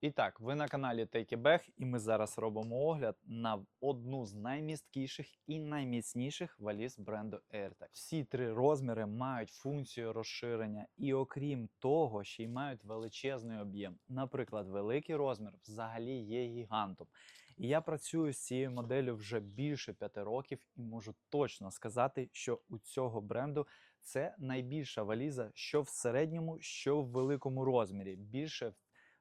І так, ви на каналі Take і ми зараз робимо огляд на одну з наймісткіших і найміцніших валіз бренду AirTag. Всі три розміри мають функцію розширення, і окрім того, ще й мають величезний об'єм. Наприклад, великий розмір взагалі є гігантом. І я працюю з цією моделлю вже більше п'яти років і можу точно сказати, що у цього бренду це найбільша валіза, що в середньому, що в великому розмірі. Більше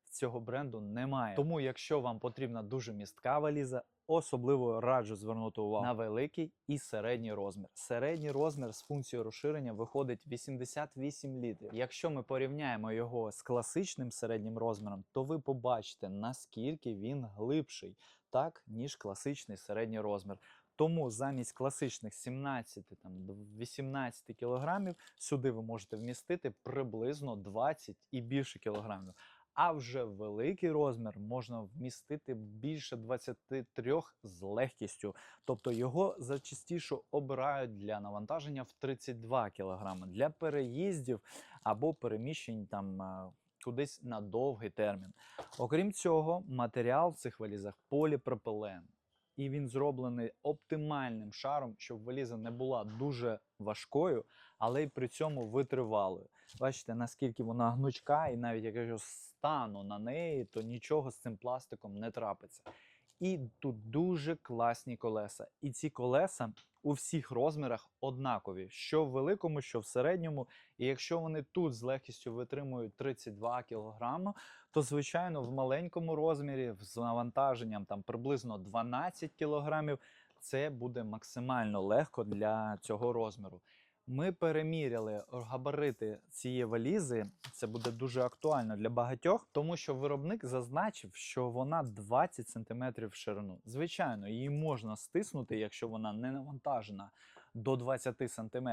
цього бренду немає. Тому, якщо вам потрібна дуже містка валіза, особливо раджу звернути увагу на великий і середній розмір. Середній розмір з функцією розширення виходить 88 літрів. Якщо ми порівняємо його з класичним середнім розміром, то ви побачите наскільки він глибший, так ніж класичний середній розмір. Тому замість класичних 17 там 18 кілограмів сюди ви можете вмістити приблизно 20 і більше кілограмів. А вже великий розмір можна вмістити більше 23 з легкістю. Тобто його зачастіше обирають для навантаження в 32 кг для переїздів або переміщень там. е, Кудись на довгий термін. Окрім цього, матеріал в цих валізах поліпропилен. І він зроблений оптимальним шаром, щоб валіза не була дуже важкою, але й при цьому витривалою. Бачите, наскільки вона гнучка, і навіть як я стану на неї, то нічого з цим пластиком не трапиться. І тут дуже класні колеса. І ці колеса у всіх розмірах однакові, що в великому, що в середньому. І якщо вони тут з легкістю витримують 32 кг, то звичайно в маленькому розмірі з навантаженням там приблизно 12 кг, це буде максимально легко для цього розміру. Ми переміряли габарити цієї валізи. Це буде дуже актуально для багатьох, тому що виробник зазначив, що вона 20 см в ширину. Звичайно, її можна стиснути, якщо вона не навантажена до 20 см.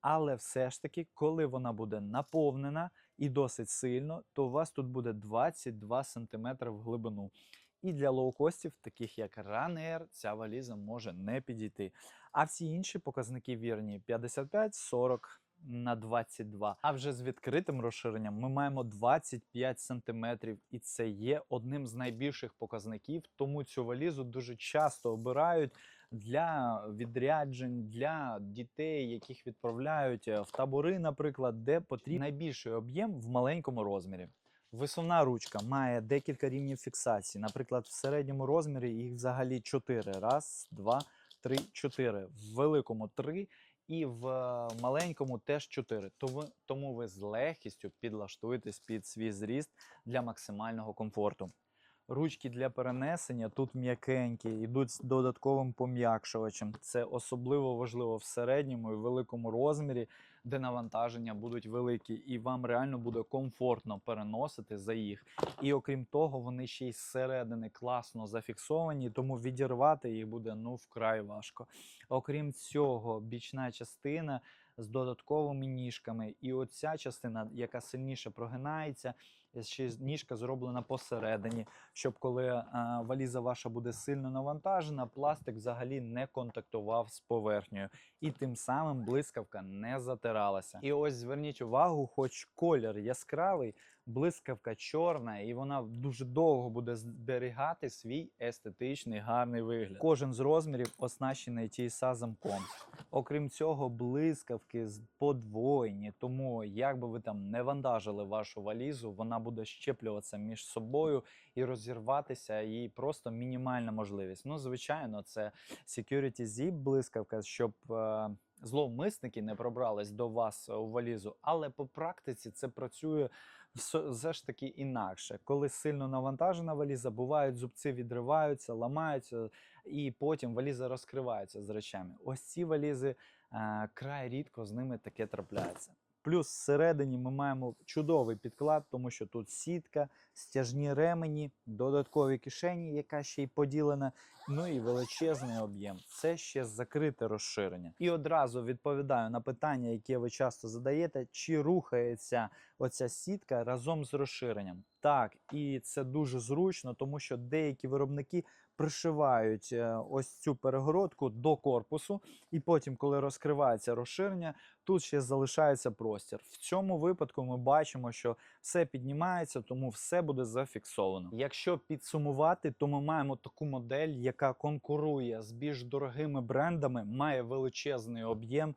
Але все ж таки, коли вона буде наповнена і досить сильно, то у вас тут буде 22 см в глибину. І для лоукостів, таких як Ryanair, ця валіза може не підійти. А всі інші показники вірні 55, 40 на 22. А вже з відкритим розширенням ми маємо 25 см, і це є одним з найбільших показників. Тому цю валізу дуже часто обирають для відряджень, для дітей, яких відправляють е, в табори, наприклад, де потрібен найбільший об'єм в маленькому розмірі. Висувна ручка має декілька рівнів фіксації. Наприклад, в середньому розмірі їх взагалі 4. Раз, два, три, чотири. В великому 3 і в е, маленькому теж 4. Тому, тому ви з легкістю підлаштуєтесь під свій зріст для максимального комфорту. Ручки для перенесення тут м'якенькі, йдуть з додатковим пом'якшувачем. Це особливо важливо в середньому і великому розмірі, де навантаження будуть великі, і вам реально буде комфортно переносити за їх. І окрім того, вони ще й зсередини класно зафіксовані, тому відірвати їх буде ну вкрай важко. Окрім цього, бічна частина з додатковими ніжками, і оця частина, яка сильніше прогинається, ще ніжка зроблена посередині, щоб коли е, валіза ваша буде сильно навантажена, пластик взагалі не контактував з поверхнею, і тим самим блискавка не затиралася. І ось зверніть увагу, хоч колір яскравий, блискавка чорна, і вона дуже довго буде зберігати свій естетичний гарний вигляд. Кожен з розмірів оснащений TSA замком. Окрім цього, блискавки подвоєні, тому як би ви там не вантажили вашу валізу, вона буде щеплюватися між собою і розірватися, їй просто мінімальна можливість. Ну, звичайно, це Security Zip блискавка, щоб. е, Зловмисники не пробрались до вас у валізу, але по практиці це працює все ж таки інакше. Коли сильно навантажена валіза, бувають зубці відриваються, ламаються, і потім валіза розкривається з речами. Ось ці валізи е, край рідко з ними таке трапляється. Плюс всередині ми маємо чудовий підклад, тому що тут сітка, стяжні ремені, додаткові кишені, яка ще й поділена, ну і величезний об'єм. Це ще закрите розширення. І одразу відповідаю на питання, яке ви часто задаєте: чи рухається оця сітка разом з розширенням. Так, і це дуже зручно, тому що деякі виробники пришивають е, ось цю перегородку до корпусу, і потім, коли розкривається розширення, тут ще залишається простір. В цьому випадку ми бачимо, що все піднімається, тому все буде зафіксовано. Якщо підсумувати, то ми маємо таку модель, яка конкурує з більш дорогими брендами, має величезний об'єм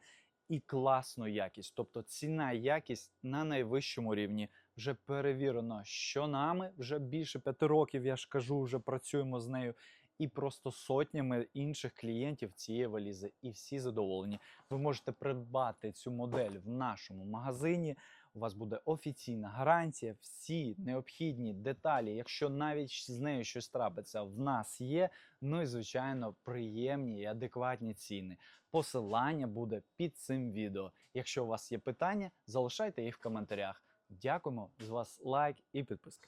і класну якість. Тобто ціна якість на найвищому рівні. Вже перевірено, що нами вже більше п'яти років, я ж кажу, вже працюємо з нею. І просто сотнями інших клієнтів цієї валізи, і всі задоволені. Ви можете придбати цю модель в нашому магазині. У вас буде офіційна гарантія, всі необхідні деталі. Якщо навіть з нею щось трапиться, в нас є. Ну і звичайно, приємні і адекватні ціни. Посилання буде під цим відео. Якщо у вас є питання, залишайте їх в коментарях. Дякуємо з вас лайк і підписка.